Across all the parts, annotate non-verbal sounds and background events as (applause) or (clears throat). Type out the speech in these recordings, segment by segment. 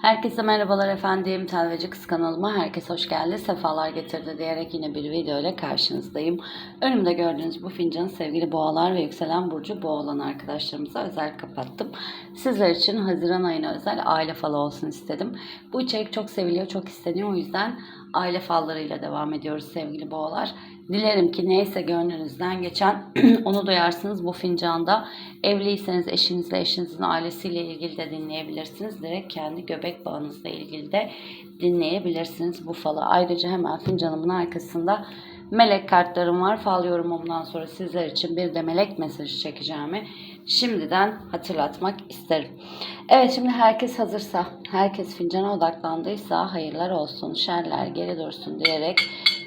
Herkese merhabalar efendim. Telveci Kız kanalıma herkes hoş geldi. Sefalar getirdi diyerek yine bir video ile karşınızdayım. Önümde gördüğünüz bu fincanı sevgili boğalar ve yükselen burcu boğa arkadaşlarımıza özel kapattım. Sizler için Haziran ayına özel aile falı olsun istedim. Bu içerik çok seviliyor, çok isteniyor. O yüzden aile fallarıyla devam ediyoruz sevgili boğalar. Dilerim ki neyse gönlünüzden geçen (clears throat) onu duyarsınız bu fincanda. Evliyseniz eşinizle, eşinizin ailesiyle ilgili de dinleyebilirsiniz. Direkt kendi göbek bağınızla ilgili de dinleyebilirsiniz bu falı. Ayrıca hemen fincanımın arkasında melek kartlarım var. Fal yorumumdan sonra sizler için bir de melek mesajı çekeceğimi şimdiden hatırlatmak isterim. Evet şimdi herkes hazırsa, herkes fincana odaklandıysa hayırlar olsun, şerler geri dursun diyerek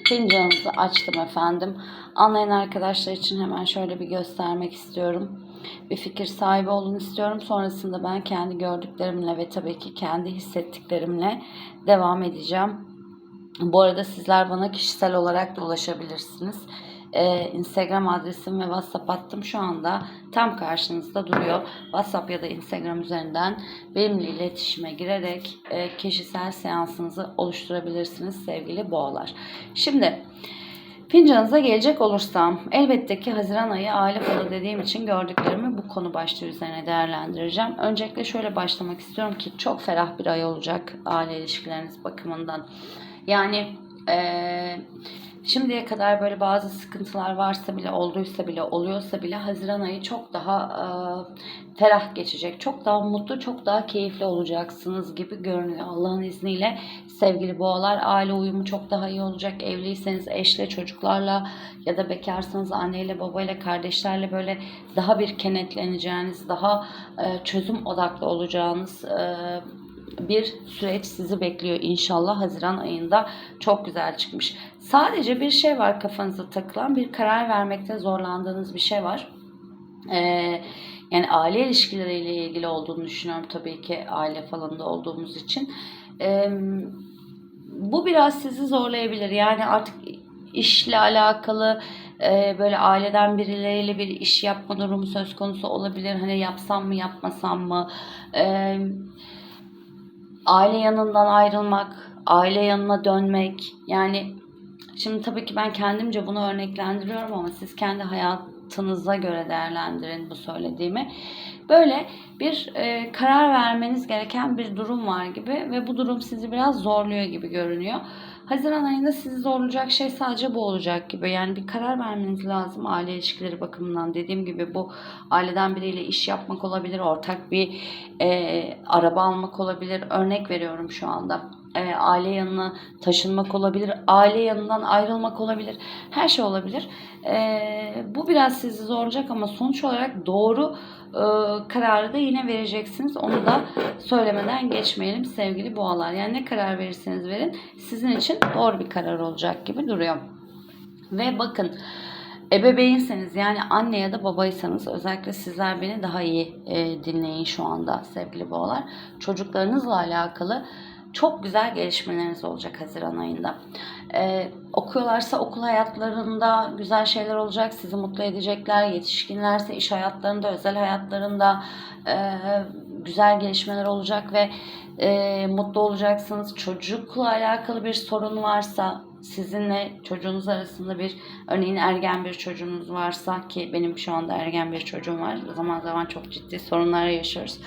fincanımızı açtım efendim. Anlayan arkadaşlar için hemen şöyle bir göstermek istiyorum. Bir fikir sahibi olun istiyorum. Sonrasında ben kendi gördüklerimle ve tabii ki kendi hissettiklerimle devam edeceğim. Bu arada sizler bana kişisel olarak da ulaşabilirsiniz. Ee, Instagram adresim ve WhatsApp hattım şu anda tam karşınızda duruyor. WhatsApp ya da Instagram üzerinden benimle iletişime girerek e, kişisel seansınızı oluşturabilirsiniz sevgili boğalar. Şimdi Fincanınıza gelecek olursam elbette ki Haziran ayı aile falı dediğim için gördüklerimi bu konu başlığı üzerine değerlendireceğim. Öncelikle şöyle başlamak istiyorum ki çok ferah bir ay olacak aile ilişkileriniz bakımından. Yani eee Şimdiye kadar böyle bazı sıkıntılar varsa bile, olduysa bile, oluyorsa bile Haziran ayı çok daha e, ferah geçecek. Çok daha mutlu, çok daha keyifli olacaksınız gibi görünüyor. Allah'ın izniyle sevgili boğalar aile uyumu çok daha iyi olacak. Evliyseniz eşle, çocuklarla ya da bekarsanız anneyle, babayla, kardeşlerle böyle daha bir kenetleneceğiniz, daha e, çözüm odaklı olacağınız e, bir süreç sizi bekliyor inşallah Haziran ayında. Çok güzel çıkmış. Sadece bir şey var kafanıza takılan, bir karar vermekte zorlandığınız bir şey var. Ee, yani aile ilişkileriyle ilgili olduğunu düşünüyorum tabii ki aile falanında olduğumuz için. Ee, bu biraz sizi zorlayabilir. Yani artık işle alakalı e, böyle aileden birileriyle bir iş yapma durumu söz konusu olabilir. Hani yapsam mı yapmasam mı? Eee aile yanından ayrılmak, aile yanına dönmek yani şimdi tabii ki ben kendimce bunu örneklendiriyorum ama siz kendi hayatınıza göre değerlendirin bu söylediğimi. Böyle bir e, karar vermeniz gereken bir durum var gibi ve bu durum sizi biraz zorluyor gibi görünüyor. Haziran ayında sizi zorlayacak şey sadece bu olacak gibi. Yani bir karar vermeniz lazım aile ilişkileri bakımından. Dediğim gibi bu aileden biriyle iş yapmak olabilir, ortak bir e, araba almak olabilir. Örnek veriyorum şu anda. E, aile yanına taşınmak olabilir, aile yanından ayrılmak olabilir. Her şey olabilir. E, bu biraz sizi zorlayacak ama sonuç olarak doğru e, kararı da yine vereceksiniz. Onu da söylemeden geçmeyelim sevgili boğalar. Yani ne karar verirseniz verin sizin için doğru bir karar olacak gibi duruyor. Ve bakın ebeveynseniz yani anne ya da babaysanız özellikle sizler beni daha iyi e, dinleyin şu anda sevgili boğalar. Çocuklarınızla alakalı çok güzel gelişmeleriniz olacak Haziran ayında. Ee, okuyorlarsa okul hayatlarında güzel şeyler olacak, sizi mutlu edecekler. Yetişkinlerse iş hayatlarında, özel hayatlarında e, güzel gelişmeler olacak ve e, mutlu olacaksınız. Çocukla alakalı bir sorun varsa sizinle çocuğunuz arasında bir örneğin ergen bir çocuğunuz varsa ki benim şu anda ergen bir çocuğum var. Zaman zaman çok ciddi sorunlar yaşıyoruz.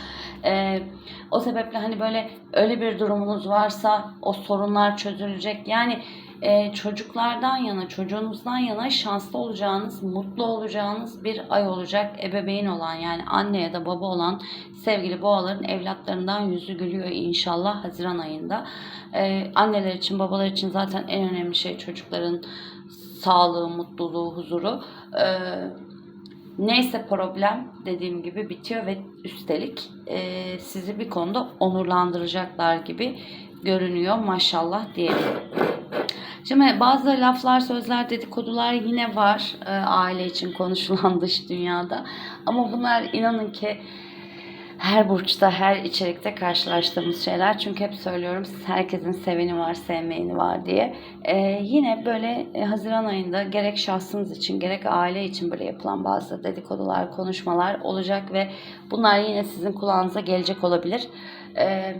Ee, o sebeple hani böyle öyle bir durumunuz varsa o sorunlar çözülecek. Yani e, çocuklardan yana, çocuğunuzdan yana şanslı olacağınız, mutlu olacağınız bir ay olacak. Ebeveyn olan yani anne ya da baba olan sevgili boğaların evlatlarından yüzü gülüyor inşallah Haziran ayında. E, anneler için, babalar için zaten en önemli şey çocukların sağlığı, mutluluğu, huzuru. E, neyse problem dediğim gibi bitiyor ve üstelik e, sizi bir konuda onurlandıracaklar gibi görünüyor maşallah diyelim. Şimdi bazı laflar, sözler, dedikodular yine var e, aile için konuşulan (laughs) dış dünyada. Ama bunlar inanın ki her burçta, her içerikte karşılaştığımız şeyler. Çünkü hep söylüyorum herkesin seveni var, sevmeyeni var diye. Ee, yine böyle e, Haziran ayında gerek şahsınız için gerek aile için böyle yapılan bazı dedikodular, konuşmalar olacak ve bunlar yine sizin kulağınıza gelecek olabilir. Ee,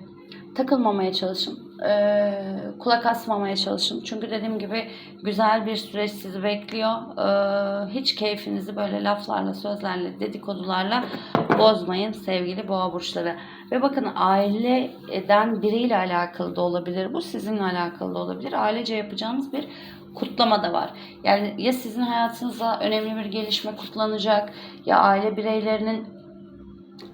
takılmamaya çalışın. Ee, kulak asmamaya çalışın. Çünkü dediğim gibi güzel bir süreç sizi bekliyor. Ee, hiç keyfinizi böyle laflarla, sözlerle, dedikodularla bozmayın sevgili boğa burçları. Ve bakın aileden biriyle alakalı da olabilir bu. Sizinle alakalı da olabilir. Ailece yapacağınız bir kutlama da var. Yani ya sizin hayatınızda önemli bir gelişme kutlanacak ya aile bireylerinin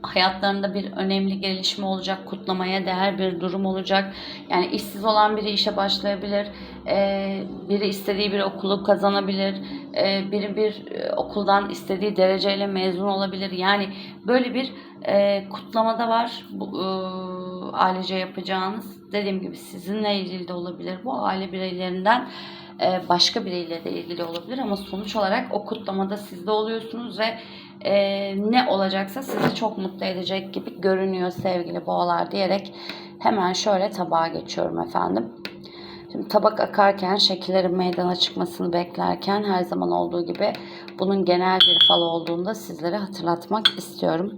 hayatlarında bir önemli gelişme olacak, kutlamaya değer bir durum olacak. Yani işsiz olan biri işe başlayabilir, Ee, biri istediği bir okulu kazanabilir, Ee, biri bir e, okuldan istediği dereceyle mezun olabilir. Yani böyle bir e, kutlamada var bu, e, ailece yapacağınız. Dediğim gibi sizinle ilgili de olabilir. Bu aile bireylerinden e, başka biriyle de ilgili olabilir ama sonuç olarak o kutlamada siz de oluyorsunuz ve e, ne olacaksa sizi çok mutlu edecek gibi görünüyor sevgili boğalar diyerek hemen şöyle tabağa geçiyorum efendim. Şimdi tabak akarken şekillerin meydana çıkmasını beklerken her zaman olduğu gibi bunun genel bir fal olduğunda sizlere hatırlatmak istiyorum.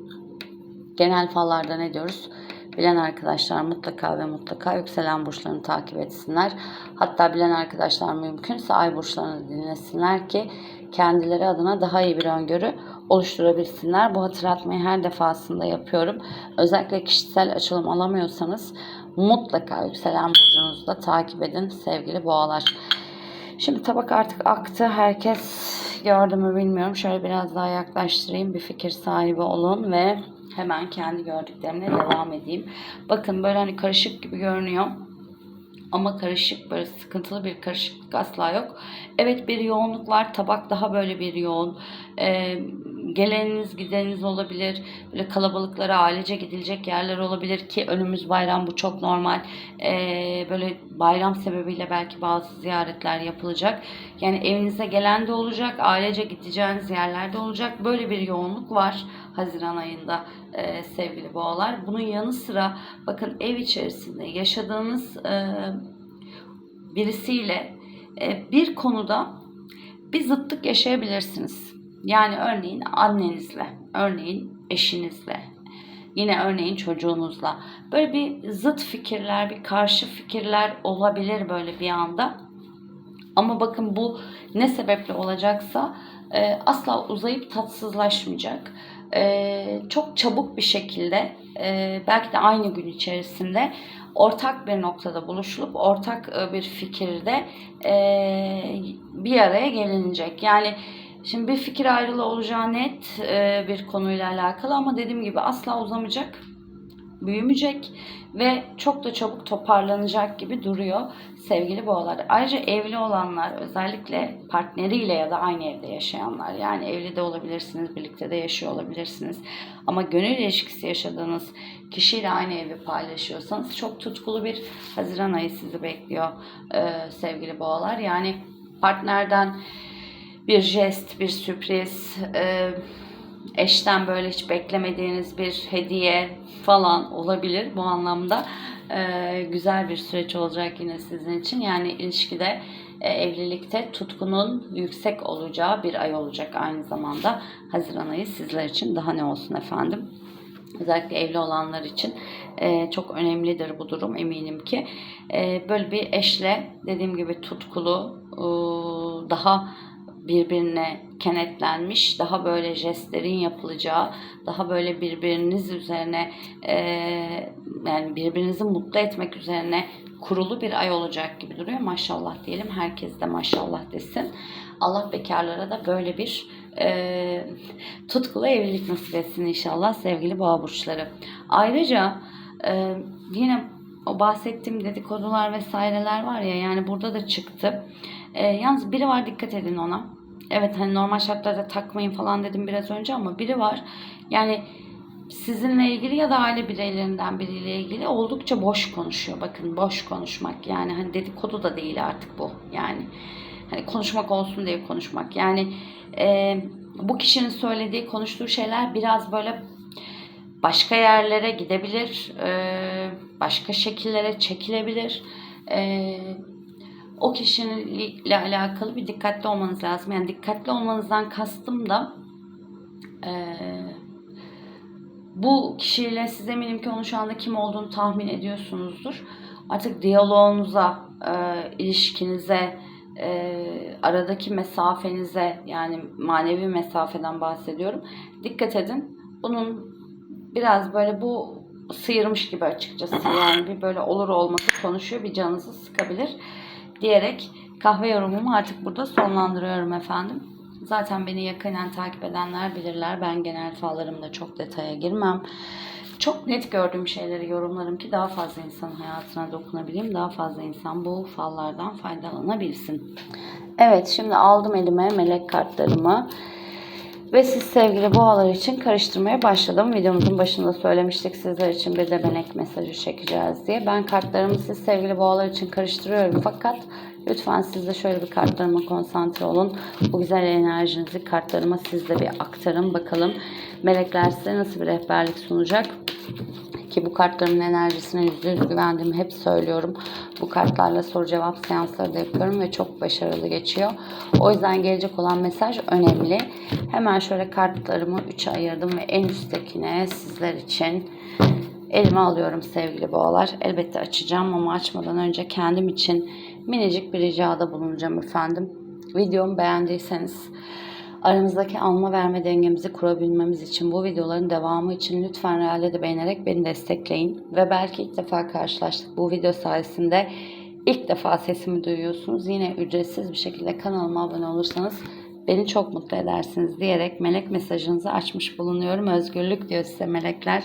Genel fallarda ne diyoruz? Bilen arkadaşlar mutlaka ve mutlaka yükselen burçlarını takip etsinler. Hatta bilen arkadaşlar mümkünse ay burçlarını dinlesinler ki kendileri adına daha iyi bir öngörü oluşturabilsinler. Bu hatırlatmayı her defasında yapıyorum. Özellikle kişisel açılım alamıyorsanız mutlaka yükselen burcunuzu da takip edin sevgili boğalar. Şimdi tabak artık aktı. Herkes gördü mü bilmiyorum. Şöyle biraz daha yaklaştırayım. Bir fikir sahibi olun ve hemen kendi gördüklerimle devam edeyim. Bakın böyle hani karışık gibi görünüyor. Ama karışık böyle sıkıntılı bir karışıklık asla yok. Evet bir yoğunluk var. Tabak daha böyle bir yoğun. Ee, geleniniz gideniniz olabilir. Böyle kalabalıklara ailece gidilecek yerler olabilir ki önümüz bayram bu çok normal. Ee, böyle bayram sebebiyle belki bazı ziyaretler yapılacak. Yani evinize gelen de olacak. Ailece gideceğiniz yerlerde olacak. Böyle bir yoğunluk var. Haziran ayında e, sevgili boğalar. Bunun yanı sıra bakın ev içerisinde yaşadığınız e, birisiyle e, bir konuda bir zıtlık yaşayabilirsiniz. Yani örneğin annenizle, örneğin eşinizle, yine örneğin çocuğunuzla. Böyle bir zıt fikirler, bir karşı fikirler olabilir böyle bir anda. Ama bakın bu ne sebeple olacaksa e, asla uzayıp tatsızlaşmayacak. E, çok çabuk bir şekilde e, belki de aynı gün içerisinde ortak bir noktada buluşulup ortak e, bir fikirde e, bir araya gelinecek. Yani şimdi bir fikir ayrılığı olacağı net e, bir konuyla alakalı ama dediğim gibi asla uzamayacak büyümeyecek ve çok da çabuk toparlanacak gibi duruyor sevgili boğalar. Ayrıca evli olanlar özellikle partneriyle ya da aynı evde yaşayanlar yani evli de olabilirsiniz, birlikte de yaşıyor olabilirsiniz. Ama gönül ilişkisi yaşadığınız kişiyle aynı evi paylaşıyorsanız çok tutkulu bir Haziran ayı sizi bekliyor ee, sevgili boğalar. Yani partnerden bir jest, bir sürpriz, e, eşten böyle hiç beklemediğiniz bir hediye falan olabilir bu anlamda. Ee, güzel bir süreç olacak yine sizin için. Yani ilişkide, e, evlilikte tutkunun yüksek olacağı bir ay olacak aynı zamanda. Haziran ayı sizler için daha ne olsun efendim. Özellikle evli olanlar için e, çok önemlidir bu durum eminim ki. E, böyle bir eşle dediğim gibi tutkulu, e, daha birbirine kenetlenmiş, daha böyle jestlerin yapılacağı, daha böyle birbiriniz üzerine e, yani birbirinizi mutlu etmek üzerine kurulu bir ay olacak gibi duruyor. Maşallah diyelim. Herkes de maşallah desin. Allah bekarlara da böyle bir e, tutkulu evlilik nasip etsin inşallah sevgili boğa burçları. Ayrıca e, yine o bahsettiğim dedikodular vesaireler var ya yani burada da çıktı. E, yalnız biri var dikkat edin ona. Evet hani normal şartlarda takmayın falan dedim biraz önce ama biri var. Yani sizinle ilgili ya da aile bireylerinden biriyle ilgili oldukça boş konuşuyor. Bakın boş konuşmak yani hani dedikodu da değil artık bu. Yani hani konuşmak olsun diye konuşmak. Yani e, bu kişinin söylediği, konuştuğu şeyler biraz böyle başka yerlere gidebilir, e, başka şekillere çekilebilir. E, o kişiyle alakalı bir dikkatli olmanız lazım. Yani dikkatli olmanızdan kastım da e, Bu kişiyle siz eminim ki onun şu anda kim olduğunu tahmin ediyorsunuzdur. Artık diyaloğunuza, e, ilişkinize, e, aradaki mesafenize yani manevi mesafeden bahsediyorum. Dikkat edin. Bunun biraz böyle bu sıyırmış gibi açıkçası yani bir böyle olur olması konuşuyor bir canınızı sıkabilir diyerek kahve yorumumu artık burada sonlandırıyorum efendim. Zaten beni yakinen takip edenler bilirler. Ben genel fallarımda çok detaya girmem. Çok net gördüğüm şeyleri yorumlarım ki daha fazla insanın hayatına dokunabileyim. Daha fazla insan bu fallardan faydalanabilsin. Evet şimdi aldım elime melek kartlarımı. Ve siz sevgili boğalar için karıştırmaya başladım. Videomuzun başında söylemiştik sizler için bir de mesajı çekeceğiz diye. Ben kartlarımı siz sevgili boğalar için karıştırıyorum. Fakat lütfen siz de şöyle bir kartlarıma konsantre olun. Bu güzel enerjinizi kartlarıma siz de bir aktarın. Bakalım melekler size nasıl bir rehberlik sunacak ki bu kartların enerjisine yüzde yüz güvendiğimi hep söylüyorum. Bu kartlarla soru cevap seansları da yapıyorum ve çok başarılı geçiyor. O yüzden gelecek olan mesaj önemli. Hemen şöyle kartlarımı 3'e ayırdım ve en üsttekine sizler için elime alıyorum sevgili boğalar. Elbette açacağım ama açmadan önce kendim için minicik bir ricada bulunacağım efendim. Videomu beğendiyseniz Aramızdaki alma verme dengemizi kurabilmemiz için bu videoların devamı için lütfen realde de beğenerek beni destekleyin. Ve belki ilk defa karşılaştık bu video sayesinde ilk defa sesimi duyuyorsunuz. Yine ücretsiz bir şekilde kanalıma abone olursanız beni çok mutlu edersiniz diyerek melek mesajınızı açmış bulunuyorum. Özgürlük diyor size melekler.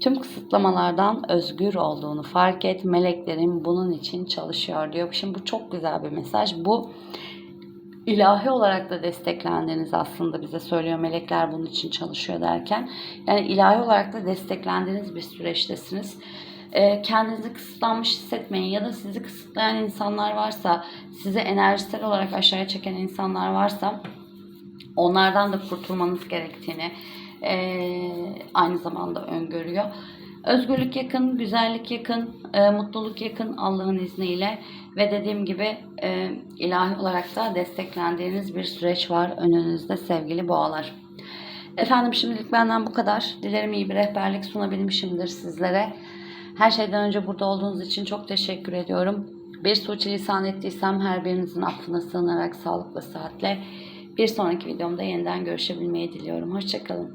Tüm kısıtlamalardan özgür olduğunu fark et. Meleklerin bunun için çalışıyor diyor. Şimdi bu çok güzel bir mesaj. Bu ilahi olarak da desteklendiğiniz aslında bize söylüyor melekler bunun için çalışıyor derken. Yani ilahi olarak da desteklendiğiniz bir süreçtesiniz. Ee, kendinizi kısıtlanmış hissetmeyin ya da sizi kısıtlayan insanlar varsa, sizi enerjisel olarak aşağıya çeken insanlar varsa onlardan da kurtulmanız gerektiğini ee, aynı zamanda öngörüyor. Özgürlük yakın, güzellik yakın, e, mutluluk yakın Allah'ın izniyle ve dediğim gibi e, ilahi olarak da desteklendiğiniz bir süreç var önünüzde sevgili boğalar. Efendim şimdilik benden bu kadar. Dilerim iyi bir rehberlik sunabilmişimdir sizlere. Her şeyden önce burada olduğunuz için çok teşekkür ediyorum. Bir suçu lisan ettiysem her birinizin affına sığınarak sağlıklı saatle bir sonraki videomda yeniden görüşebilmeyi diliyorum. Hoşçakalın.